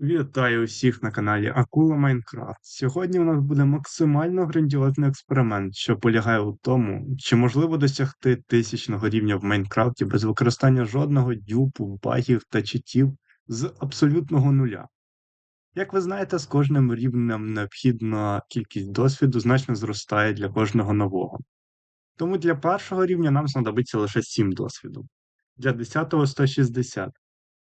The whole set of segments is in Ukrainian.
Вітаю усіх на каналі Акула Майнкрафт. Сьогодні у нас буде максимально грандіозний експеримент, що полягає у тому, чи можливо досягти тисячного рівня в Майнкрафті без використання жодного дюпу, багів та читів з абсолютного нуля. Як ви знаєте, з кожним рівнем необхідна кількість досвіду значно зростає для кожного нового. Тому для першого рівня нам знадобиться лише 7 досвіду, для 10-го 160,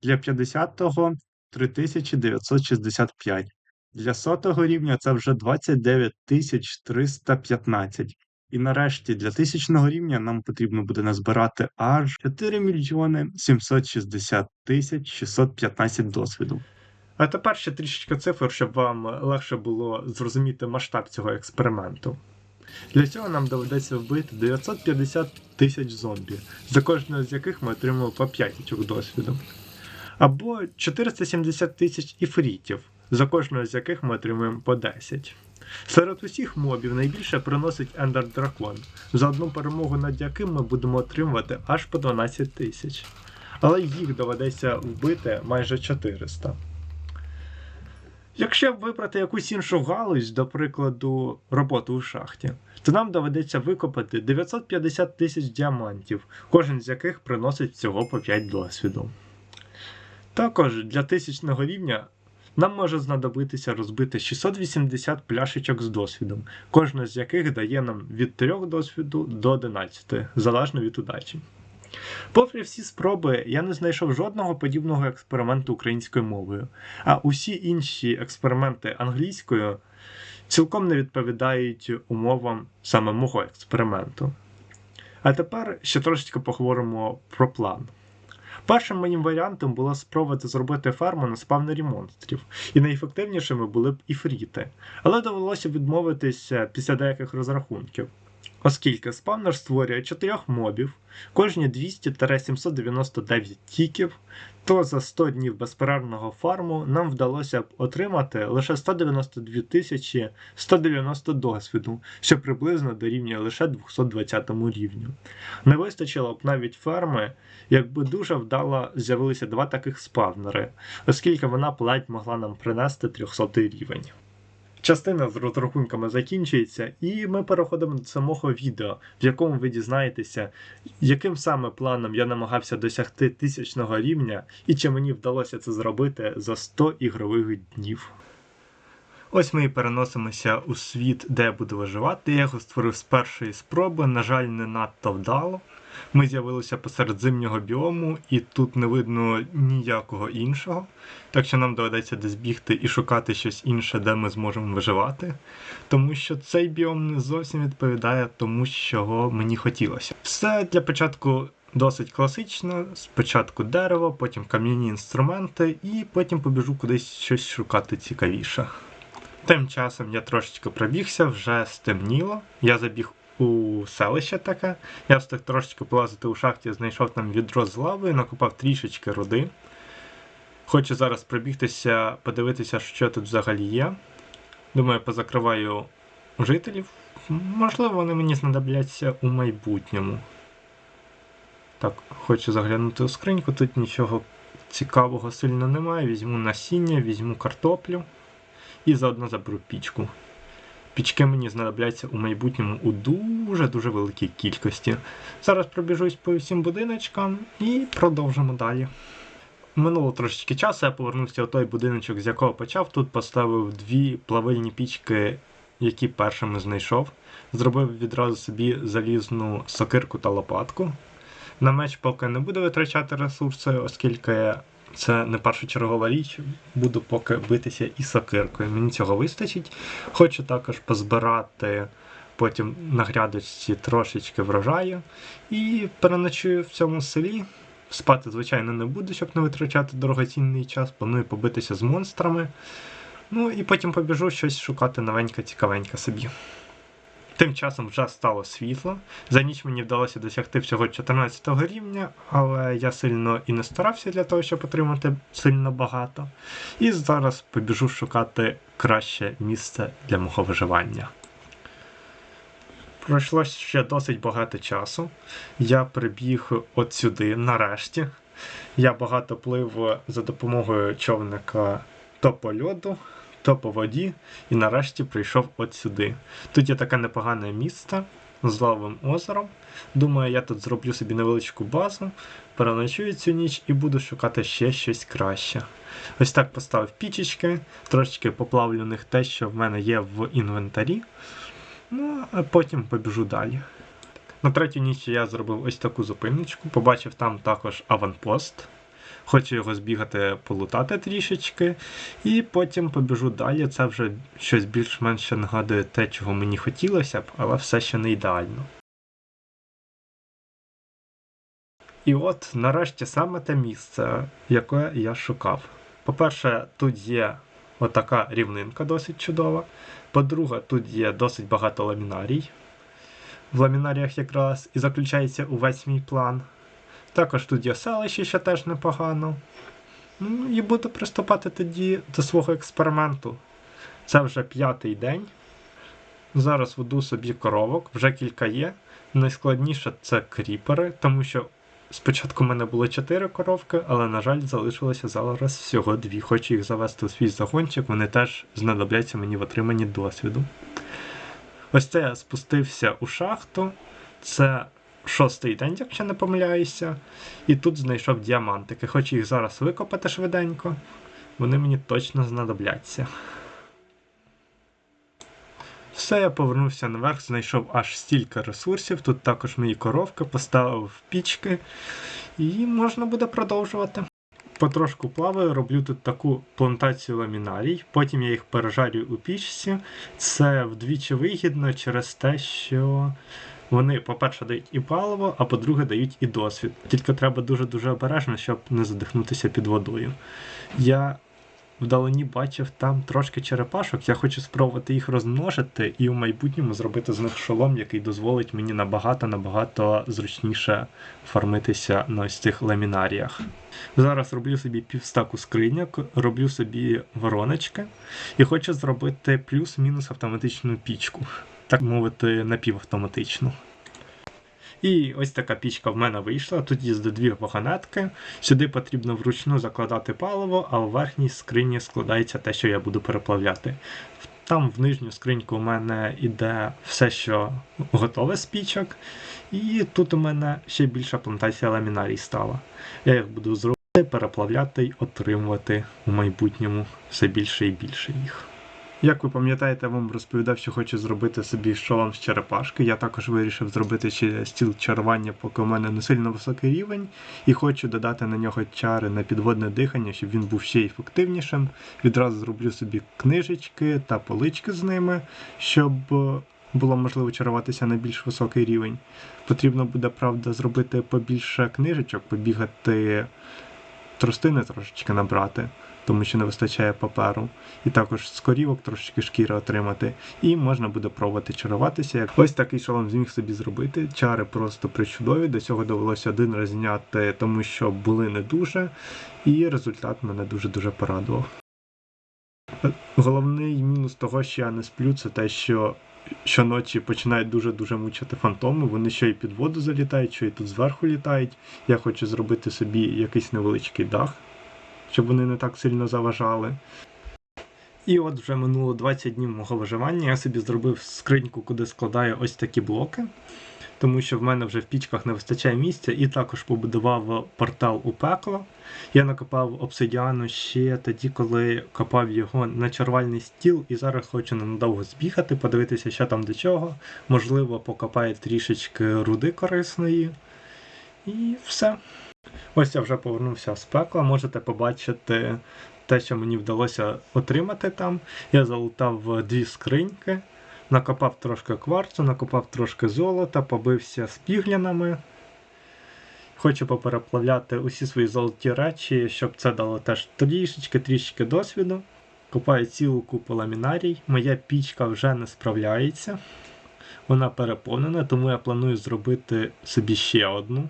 для 50-го 3965. Для сотого рівня це вже 29315. І нарешті для тисячного рівня нам потрібно буде назбирати аж 4 мільйони 760 тисяч 615 досвіду. А тепер ще трішечки цифр, щоб вам легше було зрозуміти масштаб цього експерименту. Для цього нам доведеться вбити 950 тисяч зомбі, за кожного з яких ми отримали по 5 очок досвіду. Або 470 тисяч іфрітів, за кожного з яких ми отримуємо по 10. Серед усіх мобів найбільше приносить Ендер Дракон, за одну перемогу над яким ми будемо отримувати аж по 12 тисяч. Але їх доведеться вбити майже 400. Якщо вибрати якусь іншу галузь, до прикладу, роботу у шахті, то нам доведеться викопати 950 тисяч діамантів, кожен з яких приносить всього по 5 досвіду. Також для тисячного рівня нам може знадобитися розбити 680 пляшечок з досвідом, кожна з яких дає нам від 3 досвіду до 11, залежно від удачі. Попри всі спроби, я не знайшов жодного подібного експерименту українською мовою, а усі інші експерименти англійською цілком не відповідають умовам саме мого експерименту. А тепер ще трошечки поговоримо про план. Першим моїм варіантом було спробувати зробити ферму на спавнері монстрів, і найефективнішими були б іфріти, але довелося відмовитися після деяких розрахунків. Оскільки спавнер створює 4 мобів, кожні 200-799 тіків, то за 100 днів безперервного фарму нам вдалося б отримати лише 192 тисячі 190 досвіду, що приблизно дорівнює лише 220 рівню. Не вистачило б навіть ферми, якби дуже вдало з'явилися два таких спавнери, оскільки вона ледь могла нам принести 300 рівень. Частина з розрахунками закінчується, і ми переходимо до самого відео, в якому ви дізнаєтеся, яким саме планом я намагався досягти тисячного рівня, і чи мені вдалося це зробити за 100 ігрових днів. Ось ми і переносимося у світ, де я буду виживати. Я його створив з першої спроби, на жаль, не надто вдало. Ми з'явилися посеред зимнього біому, і тут не видно ніякого іншого. Так що нам доведеться десь бігти і шукати щось інше, де ми зможемо виживати. Тому що цей біом не зовсім відповідає тому, чого мені хотілося. Все для початку досить класично. Спочатку дерево, потім кам'яні інструменти, і потім побіжу кудись щось шукати цікавіше. Тим часом я трошечки пробігся, вже стемніло. Я забіг у селище таке. Я встиг трошечки полазити у шахті, знайшов там відро з лавою, накопав трішечки руди. Хочу зараз пробігтися, подивитися, що тут взагалі є. Думаю, позакриваю жителів. Можливо, вони мені знадобляться у майбутньому. Так, хочу заглянути у скриньку, тут нічого цікавого сильно немає. Візьму насіння, візьму картоплю і заодно заберу пічку. Пічки мені знадобляться у майбутньому у дуже-дуже великій кількості. Зараз пробіжусь по всім будиночкам і продовжимо далі. Минуло трошечки часу, я повернувся у той будиночок, з якого почав. Тут поставив дві плавильні пічки, які першими знайшов. Зробив відразу собі залізну сокирку та лопатку. На меч поки не буду витрачати ресурси, оскільки це не першочергова річ, буду поки битися і сокиркою. Мені цього вистачить. Хочу також позбирати потім на грядочці трошечки врожаю. І переночую в цьому селі. Спати, звичайно, не буду, щоб не витрачати дорогоцінний час. Планую побитися з монстрами. Ну і потім побіжу щось шукати новеньке, цікавеньке собі. Тим часом вже стало світло. За ніч мені вдалося досягти всього 14 рівня, але я сильно і не старався для того, щоб отримати сильно багато. І зараз побіжу шукати краще місце для мого виживання. Пройшло ще досить багато часу. Я прибіг от сюди, нарешті. Я багато плив за допомогою човника то по льоду, то по воді, і нарешті прийшов от сюди. Тут є таке непогане місце з лавовим озером. Думаю, я тут зроблю собі невеличку базу, переночую цю ніч і буду шукати ще щось краще. Ось так поставив пічечки, трошечки поплавлю в них те, що в мене є в інвентарі. Ну, а потім побіжу далі. На третю ніч я зробив ось таку зупиночку, побачив там також аванпост. Хочу його збігати, полутати трішечки, і потім побіжу далі. Це вже щось більш-менш нагадує те, чого мені хотілося б, але все ще не ідеально. І от нарешті саме те місце, яке я шукав. По-перше, тут є отака рівнинка досить чудова. По-друге, тут є досить багато ламінарій. В ламінаріях якраз і заключається увесь мій план. Також тут є селище, що теж непогано. Ну і буду приступати тоді до свого експерименту. Це вже п'ятий день. Зараз веду собі коровок, вже кілька є. Найскладніше це кріпери, тому що спочатку в мене було 4 коровки, але, на жаль, залишилося зараз всього дві. Хочу їх завести у свій загончик, вони теж знадобляться мені в отриманні досвіду. Ось це я спустився у шахту. Це шостий день, якщо не помиляюся. І тут знайшов діамантики. Хочу їх зараз викопати швиденько. Вони мені точно знадобляться. Все, я повернувся наверх, знайшов аж стільки ресурсів. Тут також мої коровки, поставив пічки, і можна буде продовжувати. Потрошку плаваю, роблю тут таку плантацію ламінарій, потім я їх пережарюю у пічці. Це вдвічі вигідно через те, що вони, по-перше, дають і паливо, а по-друге, дають і досвід. Тільки треба дуже-дуже обережно, щоб не задихнутися під водою. Я вдалині бачив там трошки черепашок. Я хочу спробувати їх розмножити і в майбутньому зробити з них шолом, який дозволить мені набагато-набагато зручніше фармитися на ось цих ламінаріях. Зараз роблю собі півстаку скриньок, роблю собі вороночки і хочу зробити плюс-мінус автоматичну пічку, так мовити, напівавтоматичну. І ось така пічка в мене вийшла. Тут є дві вагонетки. Сюди потрібно вручну закладати паливо, а у верхній скрині складається те, що я буду переплавляти. Там в нижню скриньку у мене йде все, що готове з пічок. І тут у мене ще більша плантація ламінарій стала. Я їх буду зробити, переплавляти й отримувати у майбутньому все більше і більше їх. Як ви пам'ятаєте, я вам розповідав, що хочу зробити собі шолом з черепашки. Я також вирішив зробити ще стіл чарування, поки у мене не сильно високий рівень, і хочу додати на нього чари на підводне дихання, щоб він був ще ефективнішим. Відразу зроблю собі книжечки та полички з ними, щоб було можливо чаруватися на більш високий рівень. Потрібно буде, правда, зробити побільше книжечок, побігати тростини трошечки набрати, тому що не вистачає паперу. І також з корівок трошечки шкіри отримати. І можна буде пробувати чаруватися. Ось такий шолом зміг собі зробити. Чари просто причудові. До цього довелося один раз зняти, тому що були не дуже. І результат мене дуже-дуже порадував. Головний мінус того, що я не сплю, це те, що щоночі починають дуже-дуже мучити фантоми. Вони що і під воду залітають, що і тут зверху літають. Я хочу зробити собі якийсь невеличкий дах, щоб вони не так сильно заважали. І от вже минуло 20 днів мого виживання. Я собі зробив скриньку, куди складаю ось такі блоки, тому що в мене вже в пічках не вистачає місця, і також побудував портал у пекло. Я накопав обсидіану ще тоді, коли копав його на чарувальний стіл, і зараз хочу ненадовго збігати, подивитися, що там до чого. Можливо, покопаю трішечки руди корисної. І все. Ось я вже повернувся з пекла. Можете побачити те, що мені вдалося отримати там. Я залутав дві скриньки, накопав трошки кварцу, накопав трошки золота, побився з піглянами. Хочу попереплавляти усі свої золоті речі, щоб це дало теж трішечки трішечки досвіду. Купаю цілу купу ламінарій. Моя пічка вже не справляється. Вона переповнена, тому я планую зробити собі ще одну.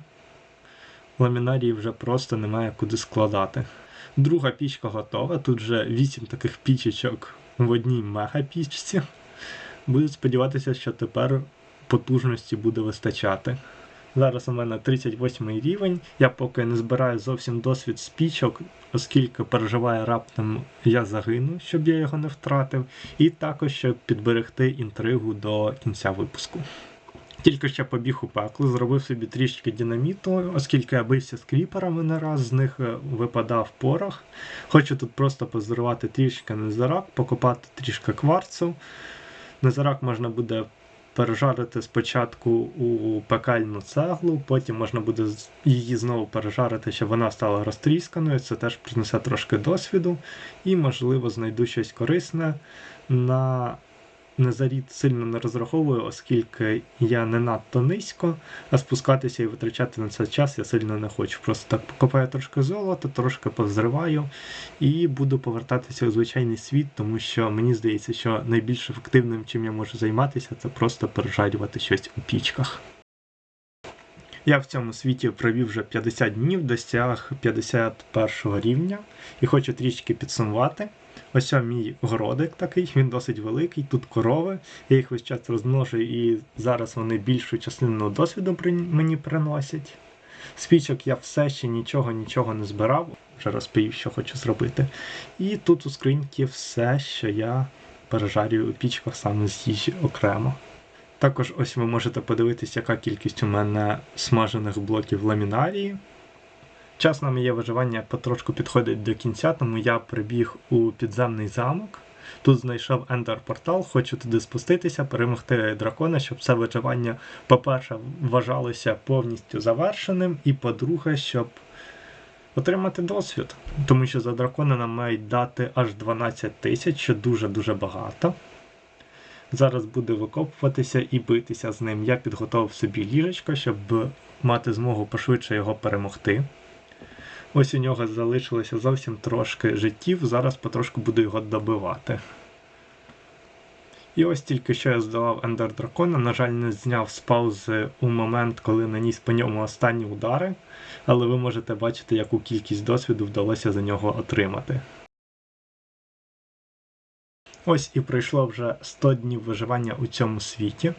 Ламінарії вже просто немає куди складати. Друга пічка готова. Тут вже 8 таких пічечок в одній мегапічці. Буду сподіватися, що тепер потужності буде вистачати. Зараз у мене 38 рівень. Я поки не збираю зовсім досвід спічок, оскільки переживаю раптом я загину, щоб я його не втратив, і також щоб підберегти інтригу до кінця випуску. Тільки ще побіг у пекло, зробив собі трішки динаміту, оскільки я бився з кріперами не раз, з них е, випадав порох. Хочу тут просто позорувати трішки незарак, покопати трішки кварцу. Незарак можна буде пережарити спочатку у пекельну цеглу, потім можна буде її знову пережарити, щоб вона стала розтрісканою. Це теж принесе трошки досвіду. І, можливо, знайду щось корисне. На Незарід сильно не розраховую, оскільки я не надто низько, а спускатися і витрачати на це час я сильно не хочу. Просто так покопаю трошки золота, трошки позриваю і буду повертатися у звичайний світ, тому що мені здається, що найбільш ефективним, чим я можу займатися, це просто пережарювати щось у пічках. Я в цьому світі провів вже 50 днів, досяг 51 рівня і хочу трішки підсумувати. Ось мій городик такий, він досить великий, тут корови. Я їх весь час розмножую, і зараз вони більшу частину досвіду мені приносять. Спічок я все ще нічого нічого не збирав, вже розповів, що хочу зробити. І тут у скриньці все, що я пережарюю у пічках саме з їжі окремо. Також ось ви можете подивитися, яка кількість у мене смажених блоків ламінарії. Час на моє виживання потрошку підходить до кінця, тому я прибіг у підземний замок. Тут знайшов ендер портал, хочу туди спуститися, перемогти дракона, щоб це виживання, по-перше, вважалося повністю завершеним, і по-друге, щоб отримати досвід. Тому що за дракона нам мають дати аж 12 тисяч, що дуже-дуже багато. Зараз буду викопуватися і битися з ним. Я підготував собі ліжечко, щоб мати змогу пошвидше його перемогти. Ось у нього залишилося зовсім трошки життів, зараз потрошку буду його добивати. І ось тільки що я здолав Ендер Дракона, на жаль, не зняв з паузи у момент, коли наніс по ньому останні удари, але ви можете бачити, яку кількість досвіду вдалося за нього отримати. Ось і пройшло вже 100 днів виживання у цьому світі.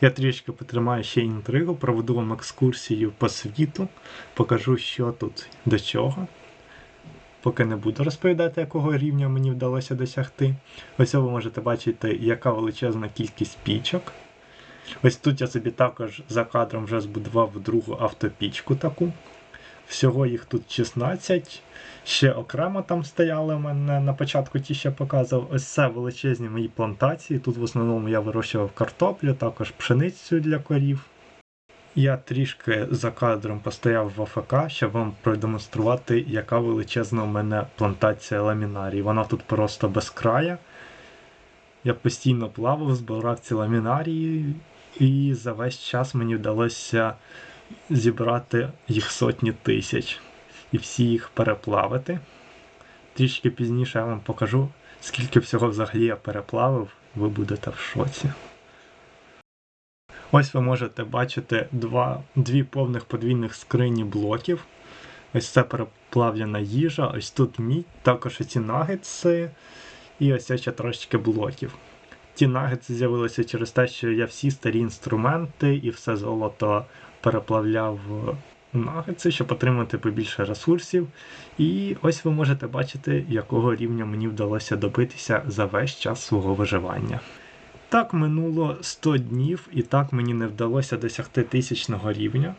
Я трішки потримаю ще інтригу, проведу вам екскурсію по світу, покажу, що тут до чого. Поки не буду розповідати, якого рівня мені вдалося досягти. Ось ви можете бачити, яка величезна кількість пічок. Ось тут я собі також за кадром вже збудував другу автопічку таку. Всього їх тут 16. Ще окремо там стояли у мене на початку ті, я показував. Ось це величезні мої плантації. Тут в основному я вирощував картоплю, також пшеницю для корів. Я трішки за кадром постояв в АФК, щоб вам продемонструвати, яка величезна у мене плантація ламінарій. Вона тут просто без края. Я постійно плавав, збирав ці ламінарії, і за весь час мені вдалося зібрати їх сотні тисяч і всі їх переплавити. Трішки пізніше я вам покажу, скільки всього взагалі я переплавив, ви будете в шоці. Ось ви можете бачити два, дві повних подвійних скрині блоків. Ось це переплавлена їжа, ось тут мідь, також ці нагетси, і ось ще трошечки блоків. Ті нагетси з'явилися через те, що я всі старі інструменти і все золото переплавляв у нагетси, щоб отримати побільше ресурсів. І ось ви можете бачити, якого рівня мені вдалося добитися за весь час свого виживання. Так минуло 100 днів, і так мені не вдалося досягти тисячного рівня,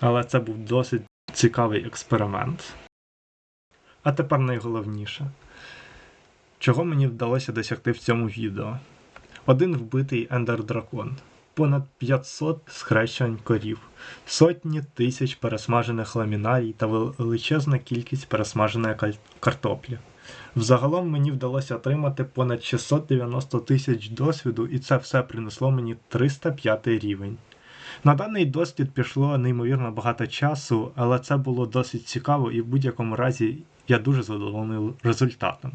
але це був досить цікавий експеримент. А тепер найголовніше, чого мені вдалося досягти в цьому відео. Один вбитий Ендер Дракон, понад 500 схрещень корів, сотні тисяч пересмажених ламінарій та величезна кількість пересмаженої картоплі. Взагалом мені вдалося отримати понад 690 тисяч досвіду, і це все принесло мені 305 рівень. На даний досвід пішло неймовірно багато часу, але це було досить цікаво і в будь-якому разі я дуже задоволений результатом.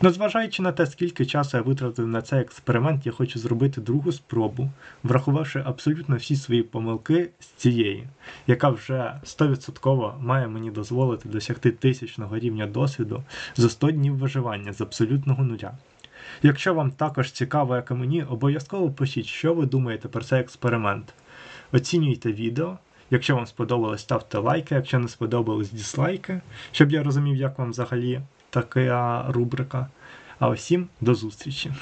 Незважаючи на те, скільки часу я витратив на цей експеримент, я хочу зробити другу спробу, врахувавши абсолютно всі свої помилки з цієї, яка вже 100% має мені дозволити досягти тисячного рівня досвіду за 100 днів виживання з абсолютного нуля. Якщо вам також цікаво, як і мені, обов'язково пишіть, що ви думаєте про цей експеримент. Оцінюйте відео Якщо вам сподобалось, ставте лайки, якщо не сподобалось, дізлайки, щоб я розумів, як вам взагалі така рубрика. А усім до зустрічі!